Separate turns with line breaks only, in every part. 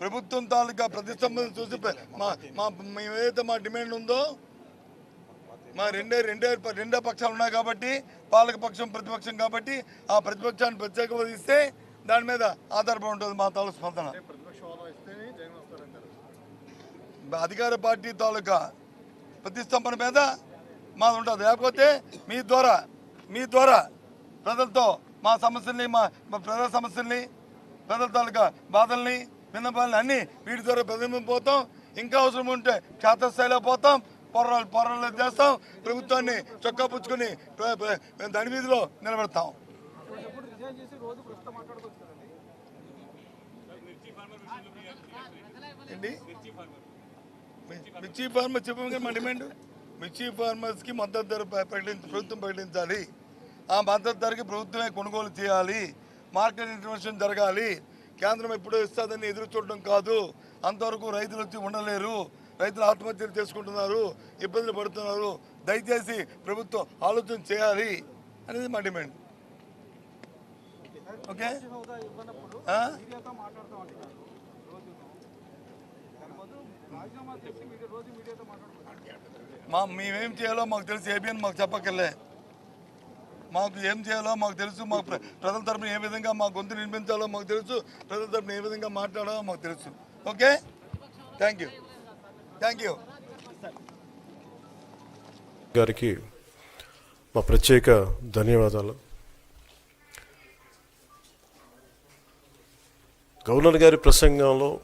ప్రభుత్వం తాలూకా ప్రతిష్టంభన చూసి మా మా మేము ఏదైతే మా డిమాండ్ ఉందో మా రెండే రెండే రెండే పక్షాలు ఉన్నాయి కాబట్టి పాలక పక్షం ప్రతిపక్షం కాబట్టి ఆ ప్రతిపక్షాన్ని ప్రత్యేక హోదా ఇస్తే దాని మీద ఆధారపడి ఉంటుంది మా తాలూకు స్పందన. అధికార పార్టీ తాలూకా ప్రతిష్టంభన మీద మాది ఉంటుంది. లేకపోతే మీ ద్వారా మీ ద్వారా ప్రజలతో మా సమస్యల్ని మా మా ప్రజల సమస్యల్ని ప్రజల తాలూకా బాధల్ని విన్నపాలను అన్ని వీటి ద్వారా ప్రతిబింబిపోతాం. ఇంకా అవసరం ఉంటే క్షేత్రస్థాయిలో పోతాం. పొరలు పోరాలు చేస్తాం. ప్రభుత్వాన్ని చొక్కా పుచ్చుకొని దాని వీధిలో నిలబెడతాం. ఏంటి? మిర్చి ఫార్మర్ చెప్పగా మా డిమాండ్? మిర్చి ఫార్మర్స్కి మద్దతు ధర ప్రకటించి ప్రభుత్వం ప్రకటించాలి. ఆ మద్దతు ధరకి ప్రభుత్వమే కొనుగోలు చేయాలి. మార్కెట్ ఇంటర్వెన్షన్ జరగాలి. కేంద్రం ఎప్పుడో ఇస్తుందని ఎదురు చూడడం కాదు. అంతవరకు రైతులు వచ్చి ఉండలేరు. రైతులు ఆత్మహత్యలు చేసుకుంటున్నారు. ఇబ్బందులు పడుతున్నారు. దయచేసి ప్రభుత్వం ఆలోచన చేయాలి అనేది మా డిమాండ్. ఓకే? మా మేమేం చేయాలో మాకు తెలిసి. ఏబిఎన్ మాకు చెప్పక్కర్లే. మాకు ఏం చేయాలో మాకు తెలుసు. మాకు ప్ర- ప్రజల తరపున ఏ విధంగా మా గొంతు నిర్మించాలో మాకు తెలుసు. ప్రజల తరపున ఏ విధంగా మాట్లాడాలో మాకు తెలుసు. Okay? Thank you thank you
గారికి మా ప్రత్యేక ధన్యవాదాలు. గవర్నర్ గారి ప్రసంగంలో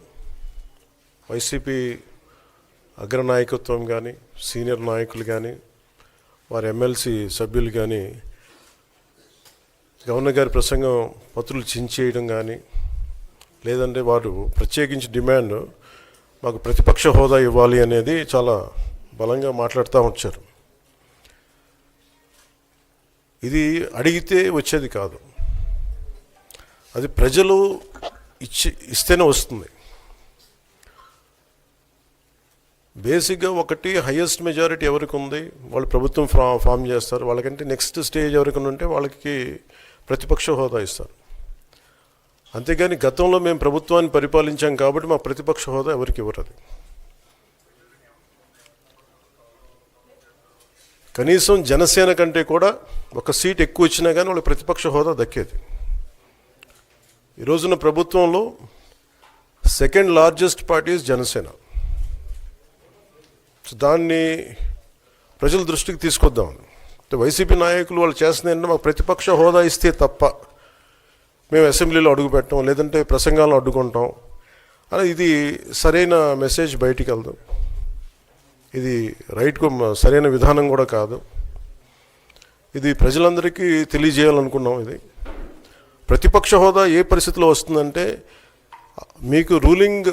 వైసీపీ అగ్రనాయకత్వం కానీ సీనియర్ నాయకులు కానీ వారి ఎమ్మెల్సీ సభ్యులు కానీ గవర్నర్ గారి ప్రసంగం పత్రులు చించేయడం కానీ లేదంటే వారు ప్రత్యేకించి డిమాండ్ మాకు ప్రతిపక్ష హోదా ఇవ్వాలి అనేది చాలా బలంగా మాట్లాడుతూ వచ్చారు. ఇది అడిగితే వచ్చేది కాదు. అది ప్రజలు ఇచ్చి ఇస్తేనే వస్తుంది. బేసిక్గా ఒకటి హయ్యెస్ట్ మెజారిటీ ఎవరికి ఉంది? వాళ్ళు ప్రభుత్వం ఫా ఫామ్ చేస్తారు. వాళ్ళకంటే నెక్స్ట్ స్టేజ్ ఎవరికి ఉంటే వాళ్ళకి ప్రతిపక్ష హోదా ఇస్తారు అంతేగాని గతంలో మేము ప్రభుత్వాన్ని పరిపాలించాం కాబట్టి మా ప్రతిపక్ష హోదా ఎవరికి ఇవ్వరు కనీసం జనసేన కంటే కూడా ఒక సీట్ ఎక్కువ ఇచ్చినా కానీ వాళ్ళ ప్రతిపక్ష హోదా దక్కేది. ఈ రోజున ప్రభుత్వంలో సెకండ్ లార్జెస్ట్ పార్టీస్ జనసేన. దాన్ని ప్రజల దృష్టికి తీసుకొద్దాం వైసీపీ నాయకులు వాళ్ళు చేస్తుంది మాకు ప్రతిపక్ష హోదా ఇస్తే తప్ప మేము అసెంబ్లీలో అడుగుపెట్టం లేదంటే ప్రసంగాలను అడ్డుకుంటాం. అని ఇది సరైన మెసేజ్ బయటికి వెళ్దాం ఇది రైట్కు సరైన విధానం కూడా కాదు. ఇది ప్రజలందరికీ తెలియజేయాలనుకున్నాం ఇది. ప్రతిపక్ష హోదా ఏ పరిస్థితిలో వస్తుందంటే మీకు రూలింగ్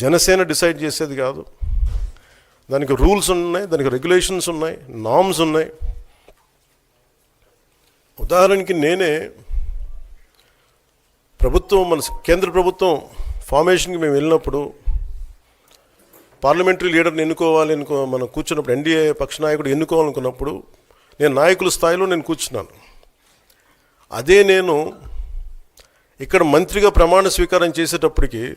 జనసేన డిసైడ్ చేసేది కాదు. దానికి రూల్స్ ఉన్నాయి దానికి రెగ్యులేషన్స్ ఉన్నాయి నామ్స్ ఉన్నాయి. ఉదాహరణకి నేనే ప్రభుత్వం మన కేంద్ర ప్రభుత్వం ఫార్మేషన్కి మేము వెళ్ళినప్పుడు పార్లమెంటరీ లీడర్ని ఎన్నుకోవాలి అనుకో మనం కూర్చున్నప్పుడు ఎన్డీఏ పక్ష నాయకుడు ఎన్నుకోవాలనుకున్నప్పుడు నేను నాయకుల స్థాయిలో నేను కూర్చున్నాను. అదే నేను ఇక్కడ మంత్రిగా ప్రమాణ స్వీకారం చేసేటప్పటికి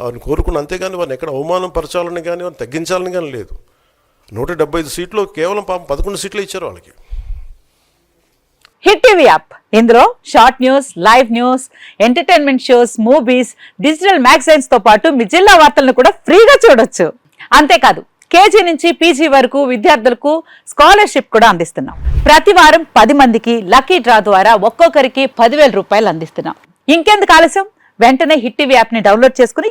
వారిని కోరుకున్న అంతేగాని వారిని ఎక్కడ అవమానం పరచాలని కానీ వారిని తగ్గించాలని కానీ లేదు. నూట డెబ్బై ఐదు సీట్లు కేవలం పాపం పదకొండు సీట్లు ఇచ్చారు వాళ్ళకి.
Hit TV app. ఇందులో short news live news entertainment shows movies digital మ్యాగజైన్స్తో పాటు మీ జిల్లా వార్తలను కూడా ఫ్రీగా చూడొచ్చు. అంతేకాదు కేజీ నుంచి పీజీ వరకు విద్యార్థులకు స్కాలర్షిప్ కూడా అందిస్తున్నాం. ప్రతి వారం పది మందికి లక్కీ డ్రా ద్వారా ఒక్కొక్కరికి పదివేల రూపాయలు అందిస్తున్నాం. ఇంకెందుకు ఆలస్యం? వెంటనే హిట్ టీవీ యాప్ని డౌన్లోడ్ చేసుకుని